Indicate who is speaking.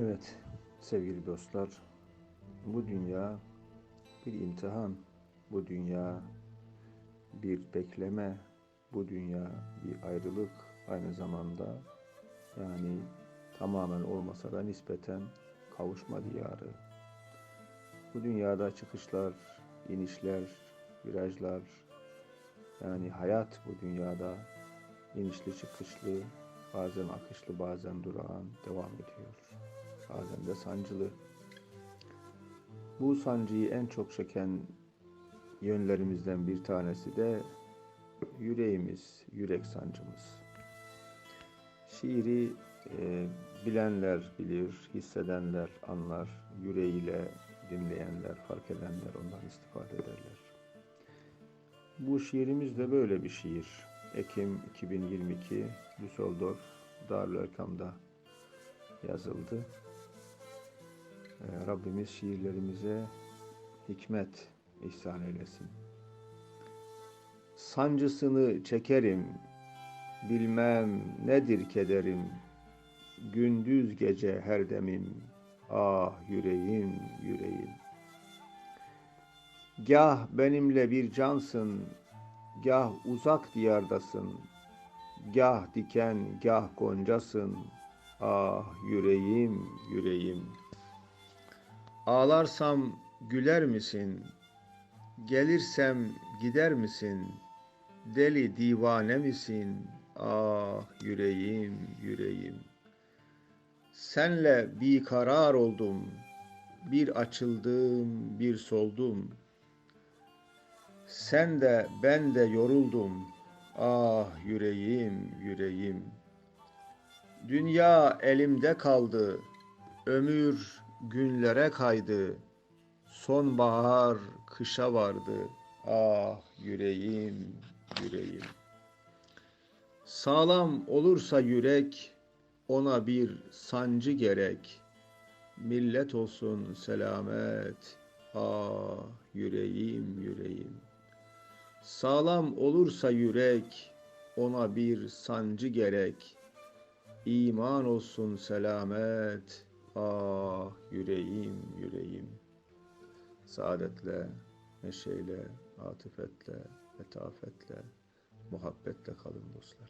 Speaker 1: Evet sevgili dostlar, bu dünya bir imtihan, bu dünya bir bekleme, bu dünya bir ayrılık aynı zamanda yani tamamen olmasa da nispeten kavuşma diyarı. Bu dünyada çıkışlar, inişler, virajlar yani hayat bu dünyada inişli çıkışlı, bazen akışlı bazen durağan devam ediyor de sancılı. Bu sancıyı en çok çeken yönlerimizden bir tanesi de yüreğimiz, yürek sancımız. Şiiri e, bilenler bilir, hissedenler anlar, yüreğiyle dinleyenler, fark edenler ondan istifade ederler. Bu şiirimiz de böyle bir şiir. Ekim 2022 Düsseldorf Darülerkam'da yazıldı. Ee, Rabbimiz şiirlerimize hikmet ihsan eylesin. Sancısını çekerim, bilmem nedir kederim, gündüz gece her demim, ah yüreğim, yüreğim. Gah benimle bir cansın, gah uzak diyardasın, gah diken, gah goncasın, ah yüreğim, yüreğim.'' Ağlarsam güler misin? Gelirsem gider misin? Deli divane misin? Ah yüreğim, yüreğim. Senle bir karar oldum. Bir açıldım, bir soldum. Sen de ben de yoruldum. Ah yüreğim, yüreğim. Dünya elimde kaldı. Ömür günlere kaydı. Sonbahar kışa vardı. Ah yüreğim, yüreğim. Sağlam olursa yürek, ona bir sancı gerek. Millet olsun selamet. Ah yüreğim, yüreğim. Sağlam olursa yürek, ona bir sancı gerek. İman olsun selamet. Ah yüreğim yüreğim Saadetle, neşeyle, atıfetle, letafetle, muhabbetle kalın dostlar.